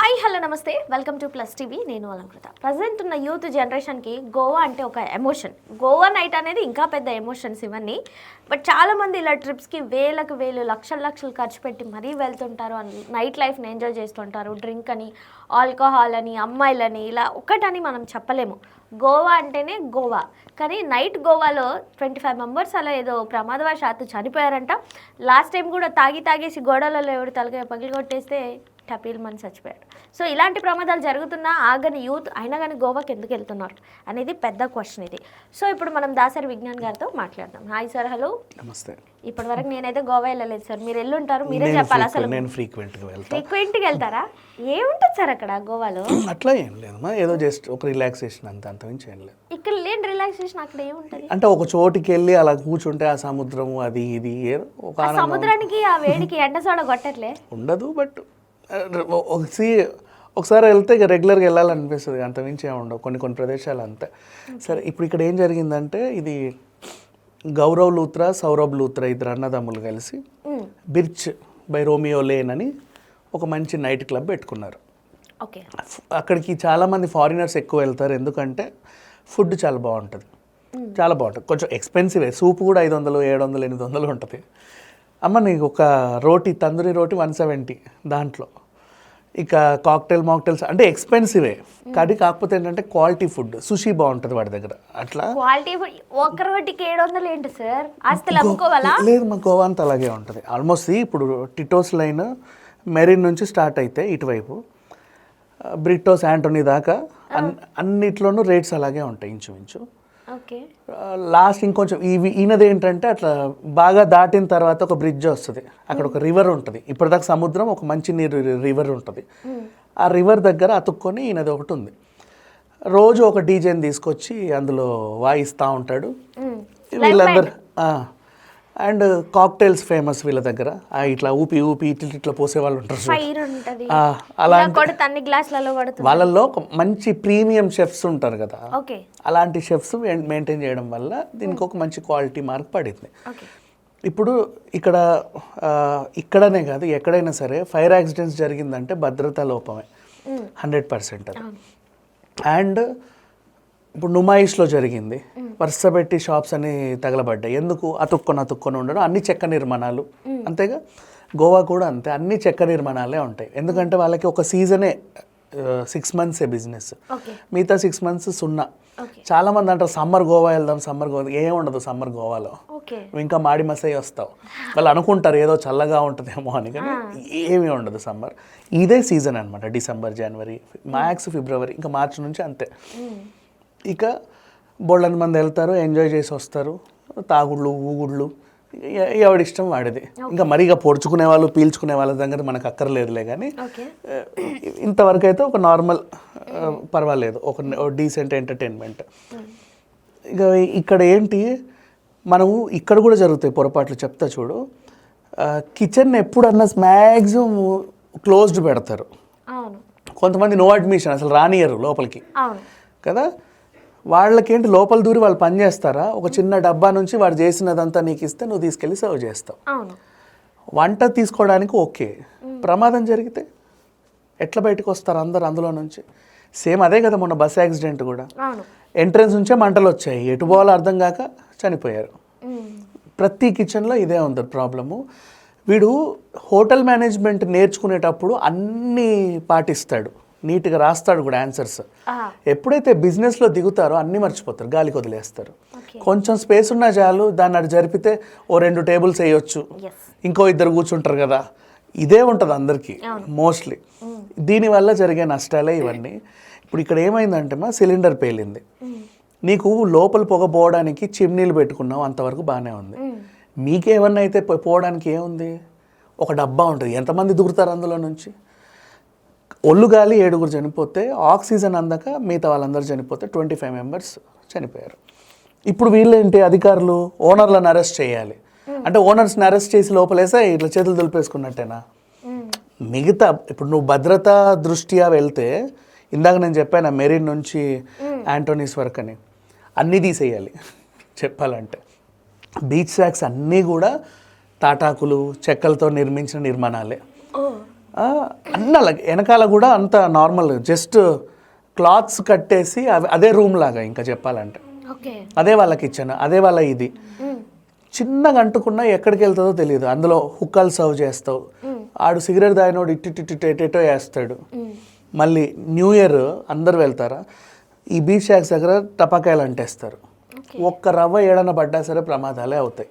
Hi hello నమస్తే. Welcome to plus TV నేను Alankrita. Present ఉన్న యూత్ జనరేషన్కి గోవా అంటే ఒక ఎమోషన్ గోవా నైట్ అనేది ఇంకా పెద్ద ఎమోషన్స్ ఇవన్నీ. బట్ చాలామంది ఇలా ట్రిప్స్కి వేలకు వేలు లక్షల లక్షలు ఖర్చు పెట్టి మరీ వెళ్తుంటారు. అని నైట్ లైఫ్ని ఎంజాయ్ చేస్తుంటారు. డ్రింక్ అని ఆల్కహాల్ అని అమ్మాయిలని ఇలా ఒకటని మనం చెప్పలేము. గోవా అంటేనే గోవా కానీ నైట్ గోవాలో ట్వంటీ ఫైవ్ మెంబర్స్ అలా ఏదో ప్రమాదవశాత్తు చనిపోయారంట. లాస్ట్ టైం కూడా తాగి తాగేసి గోడలలో ఎవరు తలకాయ పగిలి కొట్టేస్తే టపీల్ మని చచ్చిపోయాడు. సో ఇలాంటి ప్రమాదాలు జరుగుతున్నా ఆగని యూత్ అయినా కానీ గోవాకి ఎందుకు వెళ్తున్నారు అనేది పెద్ద క్వశ్చన్ ఇది. సో ఇప్పుడు మనం దాసరి విజ్ఞాన్ గారితో మాట్లాడదాం. Hi sir hello. నమస్తే. ఇప్పటి వరకు నేనైతే గోవా వెళ్ళలేదు సార్. మీరు వెళ్ళుంటారు మీరే చెప్పాలి అసలు? నేను ఫ్రీక్వెంట్గా వెళ్తాను ఫ్రీక్వెంట్గా వెళ్తారా? ఏముంటుంది సార్ అక్కడ గోవాలో? అట్లా ఏం లేదమ్మా ఏదో జస్ట్ ఒక రిలాక్సేషన్ అంత అంతమించి ఏం లేదు. ఇక్కడ లేని రిలాక్సేషన్ అక్కడ ఏముంటుంది? అంటే ఒక చోటికి వెళ్ళి అలా కూర్చుంటే ఆ సముద్రము అది ఇది ఏదో ఒక సముద్రానికి ఆ వేడికి ఎండ సోడ కొట్టట్లే? ఉండదు బట్ ఒకసారి వెళ్తే ఇక రెగ్యులర్గా వెళ్ళాలనిపిస్తుంది అంతమించి ఏమి ఉండవు. కొన్ని కొన్ని ప్రదేశాలు అంతే. సరే ఇప్పుడు ఇక్కడ ఏం జరిగిందంటే ఇది గౌరవ్ లూత్రా సౌరభ్ లూత్రా ఇద్దరు అన్నదమ్ములు కలిసి. బిర్చ్ బై రోమియో లేన్ అని ఒక మంచి నైట్ క్లబ్ పెట్టుకున్నారు. ఓకే. అక్కడికి చాలామంది ఫారినర్స్ ఎక్కువ వెళ్తారు. ఎందుకంటే ఫుడ్ చాలా బాగుంటుంది. చాలా బాగుంటుంది. కొంచెం ఎక్స్పెన్సివే సూప్ కూడా ఐదు వందలు ఏడు వందలు ఎనిమిది వందలు ఉంటుంది. అమ్మ నీకు ఒక రోటీ తందూరి రోటీ వన్ సెవెంటీ దాంట్లో. ఇక కాక్టైల్ మాక్టైల్స్ అంటే ఎక్స్పెన్సివే. కానీ కాకపోతే ఏంటంటే క్వాలిటీ ఫుడ్. సుషీ బాగుంటుంది వాడి దగ్గర. అట్లా? క్వాలిటీ ఒక్క రోటికి ఏడు వందలు ఏంటి సార్? అమ్ముకోవాలా? లేదు మా గోవా అంతా అలాగే ఉంటుంది. ఆల్మోస్ట్ ఇప్పుడు టిటోస్ లైన్ మెరీన్ నుంచి స్టార్ట్ అయితే ఇటువైపు. బ్రిటోస్ యాంటోనీ దాకా అన్ అన్నిట్లోనూ రేట్స్ అలాగే ఉంటాయి ఇంచుమించు. లాస్ట్ ఇంకొంచెం ఇవి ఈయనది ఏంటంటే అట్లా బాగా దాటిన తర్వాత ఒక బ్రిడ్జ్ వస్తుంది. అక్కడ ఒక రివర్ ఉంటుంది. ఇప్పటిదాకా సముద్రం ఒక మంచి నీరు రివర్ ఉంటుంది. ఆ రివర్ దగ్గర అతుక్కొని ఈయనది ఒకటి ఉంది. రోజు ఒక డీజేని తీసుకొచ్చి అందులో వాయిస్తూ ఉంటాడు. వీళ్ళందరూ అండ్ కాక్టైల్స్ ఫేమస్ వీళ్ళ దగ్గర. ఇట్లా ఊపి ఊపి ఇట్లా ఇట్లా పోసే వాళ్ళు ఉంటారు అలా వాళ్ళల్లో మంచి ప్రీమియం షెఫ్స్ ఉంటారు కదా. అలాంటి షెఫ్స్ మెయింటైన్ చేయడం వల్ల దీనికి ఒక మంచి క్వాలిటీ మార్క్ పడింది. ఇప్పుడు ఇక్కడ ఇక్కడనే కాదు ఎక్కడైనా సరే ఫైర్ యాక్సిడెంట్స్ జరిగిందంటే భద్రతా లోపమే. హండ్రెడ్ పర్సెంట్ అండ్ ఇప్పుడు నుమాయిష్లో జరిగింది. వరుస పెట్టి షాప్స్ అన్ని తగలబడ్డాయి. ఎందుకు? అతుక్కొని అతుక్కొని ఉండడం అన్ని చెక్క నిర్మాణాలు. అంతేగా? గోవా కూడా అంతే. అన్ని చెక్క నిర్మాణాలే ఉంటాయి. ఎందుకంటే వాళ్ళకి ఒక సీజనే సిక్స్ మంత్సే బిజినెస్ మిగతా సిక్స్ మంత్స్ సున్నా. చాలా మంది అంటారు సమ్మర్ గోవా వెళ్దాం సమ్మర్ గోవా ఏం ఉండదు సమ్మర్ గోవాలో. ఇంకా మాడి మసై వస్తావు. వాళ్ళు అనుకుంటారు ఏదో చల్లగా ఉంటుందేమో అని. కానీ ఏమీ ఉండదు సమ్మర్. ఇదే సీజన్ అనమాట డిసెంబర్ జనవరి మ్యాక్స్ ఫిబ్రవరి ఇంకా మార్చి నుంచి అంతే. ఇక బోళ్ళని మంది వెళ్తారు ఎంజాయ్ చేసి వస్తారు. తాగుళ్ళు ఊగుళ్ళు ఎ- ఎవడి ఇష్టం వాడిది. ఇంకా మరీగా పొడుచుకునే వాళ్ళు పీల్చుకునే వాళ్ళ దగ్గర మనకు అక్కర్లేదులే కానీ ఇంతవరకు అయితే ఒక నార్మల్ పర్వాలేదు. ఒక డీసెంట్ ఎంటర్టైన్మెంట్. ఇక ఇక్కడ ఏంటి మనము ఇక్కడ కూడా జరుగుతాయి పొరపాట్లు చెప్తా చూడు. కిచెన్ ఎప్పుడన్నా మ్యాక్సిమం క్లోజ్డ్ పెడతారు. కొంతమంది నో అడ్మిషన్ అసలు రానియరు లోపలికి. కదా? వాళ్ళకేంటి లోపల దూరి వాళ్ళు పని చేస్తారా? ఒక చిన్న డబ్బా నుంచి వాడు చేసినదంతా నీకు ఇస్తే నువ్వు తీసుకెళ్ళి సర్వ్ చేస్తావు. వంట తీసుకోవడానికి ఓకే. ప్రమాదం జరిగితే ఎట్లా బయటకు వస్తారు అందరు అందులో నుంచి? సేమ్ అదే కదా మొన్న బస్ యాక్సిడెంట్ కూడా. ఎంట్రన్స్ నుంచే మంటలు వచ్చాయి. ఎటు పోవాలో అర్థం కాక చనిపోయారు. ప్రతి కిచెన్లో ఇదే ఉంది ప్రాబ్లము. వీడు హోటల్ మేనేజ్మెంట్ నేర్చుకునేటప్పుడు అన్నీ పాటిస్తాడు. నీట్గా రాస్తాడు కూడా ఆన్సర్స్. ఎప్పుడైతే బిజినెస్లో దిగుతారో అన్నీ మర్చిపోతారు గాలికి వదిలేస్తారు. కొంచెం స్పేస్ ఉన్నా చాలు దాన్ని అటు జరిపితే ఓ రెండు టేబుల్స్ వేయొచ్చు. ఇంకో ఇద్దరు కూర్చుంటారు కదా. ఇదే ఉంటుంది అందరికీ మోస్ట్లీ దీనివల్ల జరిగే నష్టాలే ఇవన్నీ. ఇప్పుడు ఇక్కడ ఏమైందంటే మా సిలిండర్ పేలింది. నీకు లోపల పొగ పోవడానికి చిమ్నీలు పెట్టుకున్నావు అంతవరకు బాగానే ఉంది. మీకేమన్నా అయితే పోవడానికి ఏముంది? ఒక డబ్బా ఉంటుంది. ఎంతమంది దిగుతారు అందులో నుంచి? ఒళ్ళు గాలి ఏడుగురు చనిపోతే ఆక్సిజన్ అందక మిగతా వాళ్ళందరూ చనిపోతే ట్వంటీ ఫైవ్ మెంబర్స్ చనిపోయారు. ఇప్పుడు వీళ్ళేంటి అధికారులు? ఓనర్లను అరెస్ట్ చేయాలి. అంటే ఓనర్స్ని అరెస్ట్ చేసి లోపలేసే ఇట్లా చేతులు దులిపేసుకున్నట్టేనా? మ్మ్. మిగతా ఇప్పుడు నువ్వు భద్రతా దృష్ట్యా వెళ్తే ఇందాక నేను చెప్పాను మెరీన్ నుంచి యాంటోనీస్ వరకు అని అన్నీ తీసేయాలి చెప్పాలంటే. బీచ్ శాక్స్ అన్నీ కూడా తాటాకులు చెక్కలతో నిర్మించిన నిర్మాణాలే. అన్నీ వెనకాల కూడా అంత నార్మల్ జస్ట్ క్లాత్స్ కట్టేసి అవి అదే రూమ్ లాగా ఇంకా చెప్పాలంటే. అదే వాళ్ళ కిచెన్ అదే వాళ్ళ ఇది. చిన్నగా అంటుకున్నా ఎక్కడికి వెళ్తుందో తెలియదు. అందులో హుక్కాలు సర్వ్ చేస్తావు. ఆడు సిగరెట్ తాగినోడు ఇట్టి ఇట్టి ఎటేటో వేస్తాడు. మళ్ళీ న్యూ ఇయర్ అందరు వెళ్తారా? ఈ బీచ్ షాక్స్ దగ్గర టపాకాయలు అంటేస్తారు. ఒక్క రవ్వ ఏడన పడ్డా సరే ప్రమాదాలే అవుతాయి.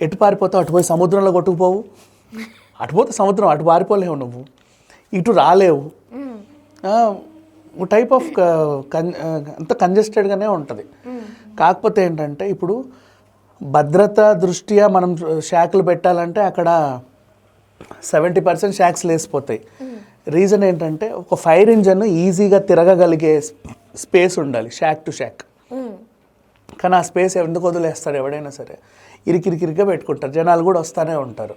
ఎటు పారిపోతావు? అటు పోయి సముద్రంలో కొట్టుకుపోవు. అటు పోతే సముద్రం అటు పారిపోలేవు నువ్వు. ఇటు రాలేవు. టైప్ ఆఫ్ కన్ అంత కంజెస్టెడ్గానే ఉంటుంది. కాకపోతే ఏంటంటే ఇప్పుడు భద్రత దృష్ట్యా మనం షాక్లు పెట్టాలంటే అక్కడ సెవెంటీ పర్సెంట్ షాక్స్ లేసిపోతాయి రీజన్ ఏంటంటే ఒక ఫైర్ ఇంజన్ ఈజీగా తిరగగలిగే స్పేస్ ఉండాలి షాక్ టు షాక్ కానీ ఆ స్పేస్ ఎందుకు వదిలేస్తారు ఎవడైనా సరే? ఇరికిరికిరిగా పెట్టుకుంటారు. జనాలు కూడా వస్తూనే ఉంటారు.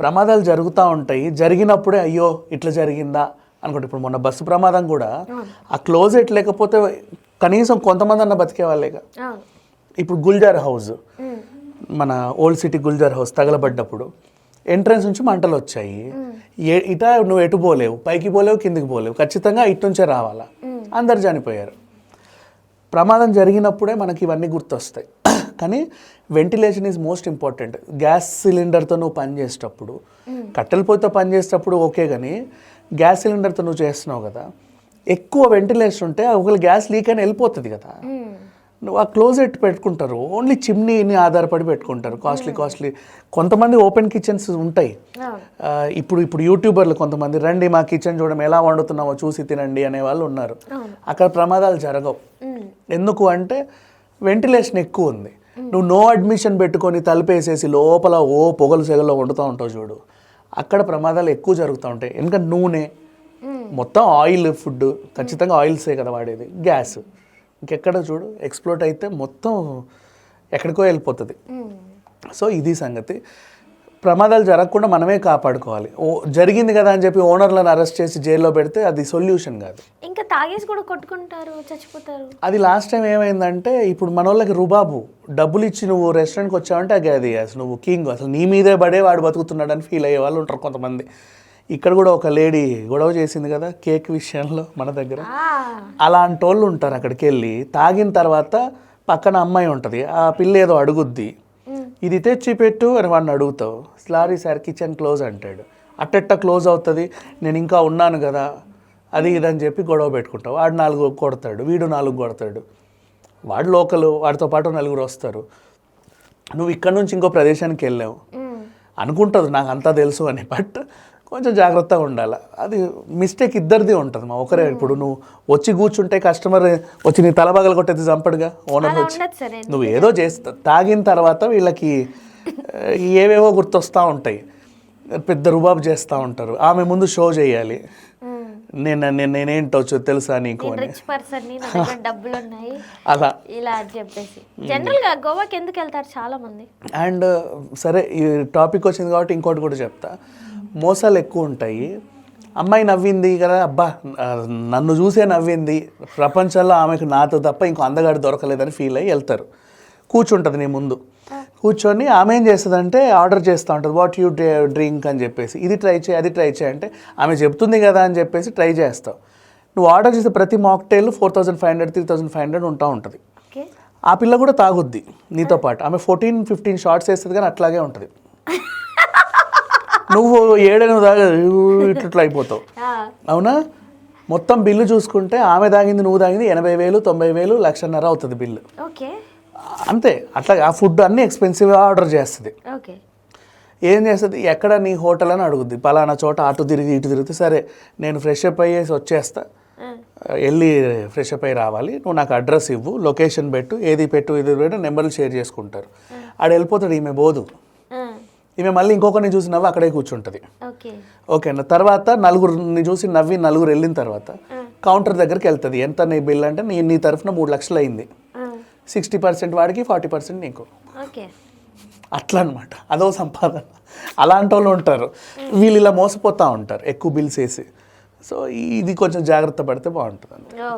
ప్రమాదాలు జరుగుతూ ఉంటాయి. జరిగినప్పుడే అయ్యో ఇట్లా జరిగిందా అనుకుంటే ఇప్పుడు మొన్న బస్సు ప్రమాదం కూడా ఆ క్లోజెట్ లేకపోతే కనీసం కొంతమంది అన్న బతికే వాళ్ళేగా. అవును. ఇప్పుడు గుల్జార్ హౌస్. మన ఓల్డ్ సిటీ గుల్జార్ హౌస్ తగలబడ్డప్పుడు ఎంట్రన్స్ నుంచి మంటలు వచ్చాయి. ఏ ఇట నువ్వు ఎటు పోలేవు. పైకి పోలేవు కిందికి పోలేవు. ఖచ్చితంగా ఇటు నుంచే రావాలా అందరు చనిపోయారు. ప్రమాదం జరిగినప్పుడే మనకి ఇవన్నీ గుర్తొస్తాయి. కానీ ventilation is most important gas సిలిండర్తో నువ్వు పని చేసేటప్పుడు కట్టెల పొయ్యితో పని చేసేటప్పుడు ఓకే కానీ గ్యాస్ సిలిండర్తో నువ్వు చేస్తున్నావు కదా ఎక్కువ వెంటిలేషన్ ఉంటే ఒకవేళ గ్యాస్ లీక్ అని వెళ్ళిపోతుంది కదా. ఆ క్లోజెట్ పెట్టుకుంటారు. ఓన్లీ చిమ్నీని ఆధారపడి పెట్టుకుంటారు. Costly costly. కొంతమంది ఓపెన్ కిచెన్స్ ఉంటాయి. ఇప్పుడు ఇప్పుడు యూట్యూబర్లు కొంతమంది రండి మా కిచెన్ చూడడం ఎలా వండుతున్నామో చూసి తినండి అనే వాళ్ళు ఉన్నారు. అక్కడ ప్రమాదాలు జరగవు. ఎందుకు అంటే వెంటిలేషన్ ఎక్కువ ఉంది. నువ్వు నో అడ్మిషన్ పెట్టుకొని తలుపేసేసి లోపల ఓ పొగలు సెగలో వండుతూ ఉంటావు చూడు. అక్కడ ప్రమాదాలు ఎక్కువ జరుగుతూ ఉంటాయి. ఎందుకంటే నూనె. మొత్తం ఆయిల్ ఫుడ్ ఖచ్చితంగా ఆయిల్సే కదా వాడేది. గ్యాస్. ఇంకెక్కడ చూడు ఎక్స్ప్లోట్ అయితే మొత్తం ఎక్కడికో వెళ్ళిపోతుంది. సో ఇది సంగతి. ప్రమాదాలు జరగకుండా మనమే కాపాడుకోవాలి. ఓ జరిగింది కదా అని చెప్పి ఓనర్లను అరెస్ట్ చేసి జైల్లో పెడితే అది సొల్యూషన్ కాదు. ఇంకా తాగేసి కూడా కొట్టుకుంటారు చచ్చిపోతారు. అది లాస్ట్ టైం ఏమైందంటే ఇప్పుడు మన వాళ్ళకి రుబాబు డబ్బులు ఇచ్చి నువ్వు రెస్టారెంట్కి వచ్చావంటే అది అది అసలు నువ్వు కింగ్ అసలు నీ మీదే పడే వాడు బతుకుతున్నాడని ఫీల్ అయ్యే వాళ్ళు ఉంటారు కొంతమంది. ఇక్కడ కూడా ఒక లేడీ గొడవ చేసింది కదా కేక్ విషయంలో మన దగ్గర. అలాంటి వాళ్ళు ఉంటారు అక్కడికి వెళ్ళి. తాగిన తర్వాత పక్కన అమ్మాయి ఉంటుంది. ఆ పిల్ల ఏదో అడుగుద్ది. ఇది తెచ్చి పెట్టు అని వాడిని అడుగుతావు. సారీ సార్ కిచెన్ క్లోజ్ అంటాడు. అట్టెట్ట క్లోజ్ అవుతుంది. నేను ఇంకా ఉన్నాను కదా. అది ఇది అని చెప్పి గొడవ పెట్టుకుంటావు. వాడు నాలుగు కొడతాడు. వీడు నాలుగు కొడతాడు. వాడు లోకల్. వాడితో పాటు నలుగురు వస్తారు. నువ్వు ఇక్కడ నుంచి ఇంకో ప్రదేశానికి వెళ్ళావు. అనుకుంటుంది. నాకు అంతా తెలుసు అని. బట్ కొంచెం జాగ్రత్తగా ఉండాలి. అది మిస్టేక్ ఇద్దరిది ఉంటుంది మా ఒకరే. ఇప్పుడు నువ్వు వచ్చి కూర్చుంటే కస్టమర్ వచ్చి నీ తలబగలు కొట్టేది చంపడుగా ఓనర్ వచ్చి. నువ్వు ఏదో చేస్తా తాగిన తర్వాత వీళ్ళకి ఏవేవో గుర్తొస్తూ ఉంటాయి. పెద్ద రుబాబు చేస్తూ ఉంటారు. ఆమె ముందు షో చేయాలి. నేను నేను నేనేంటో తెలుసా నీకు అని. డబ్బులు ఉన్నాయి. అలా. ఇలా అని చెప్పేసి. జనరల్గా గోవాకి ఎందుకు వెళ్తారు చాలా మంది అండ్ సరే ఈ టాపిక్ వచ్చింది కాబట్టి ఇంకోటి కూడా చెప్తా. మోసాలు ఎక్కువ ఉంటాయి. అమ్మాయి నవ్వింది కదా అబ్బా నన్ను చూసే నవ్వింది. ప్రపంచంలో ఆమెకు నాతో తప్ప ఇంకో అందగాడు దొరకలేదని ఫీల్ అయ్యి వెళ్తారు. కూర్చుంటుంది నీ ముందు. కూర్చొని ఆమె ఏం చేస్తుందంటే ఆర్డర్ చేస్తూ ఉంటుంది వాట్ యూ డ్రింక్ అని చెప్పేసి. ఇది ట్రై చేయి అది ట్రై చేయి అంటే ఆమె చెప్తుంది కదా అని చెప్పేసి ట్రై చేస్తావు. నువ్వు ఆర్డర్ చేసే ప్రతి mocktail four thousand five hundred three thousand five hundred ఉంటా ఉంటుంది. ఆ పిల్ల కూడా తాగుద్ది నీతో పాటు. ఆమె ఫోర్టీన్ ఫిఫ్టీన్ షార్ట్స్ వేస్తుంది కానీ అట్లాగే ఉంటుంది. నువ్వు ఏడైనా తాగ ఇట్లా అయిపోతావు. అవునా? మొత్తం బిల్లు చూసుకుంటే ఆమె తాగింది నువ్వు తాగింది ఎనభై వేలు తొంభై వేలు లక్షన్నర అవుతుంది బిల్లు. ఓకే. అంతే. అట్లా ఆ ఫుడ్ అన్నీ ఎక్స్పెన్సివ్గా ఆర్డర్ చేస్తుంది. ఓకే. ఏం చేస్తుంది? ఎక్కడ నీ హోటల్ అని అడుగుద్ది. పలానా చోట అటు తిరిగి ఇటు తిరిగితే సరే నేను ఫ్రెష్ అప్ అయ్యేసి వచ్చేస్తా. వెళ్ళి ఫ్రెష్ అప్ అయ్యి రావాలి. నువ్వు నాకు అడ్రస్ ఇవ్వు లొకేషన్ పెట్టు ఏది పెట్టు ఇది పెట్టు నెంబర్లు షేర్ చేసుకుంటారు. ఆడ వెళ్ళిపోతాడు ఈమె బోదు. ఈమె మళ్ళీ ఇంకొకరిని చూసి నవ్వి అక్కడే కూర్చుంటుంది. ఓకే. ఓకేనా తర్వాత నలుగురిని చూసి నవ్వి నలుగురు వెళ్ళిన తర్వాత కౌంటర్ దగ్గరికి వెళ్తుంది. ఎంత నీ బిల్ అంటే నీ నీ తరఫున మూడు లక్షలు అయింది. సిక్స్టీ పర్సెంట్ వాడికి ఫార్టీ పర్సెంట్ నీకు. ఓకే. అట్లా అనమాట అదో సంపాదన. అలాంటి వాళ్ళు ఉంటారు. వీళ్ళు ఇలా మోసపోతూ ఉంటారు ఎక్కువ బిల్స్ వేసి. సో ఇది కొంచెం జాగ్రత్త పడితే బాగుంటుంది యూ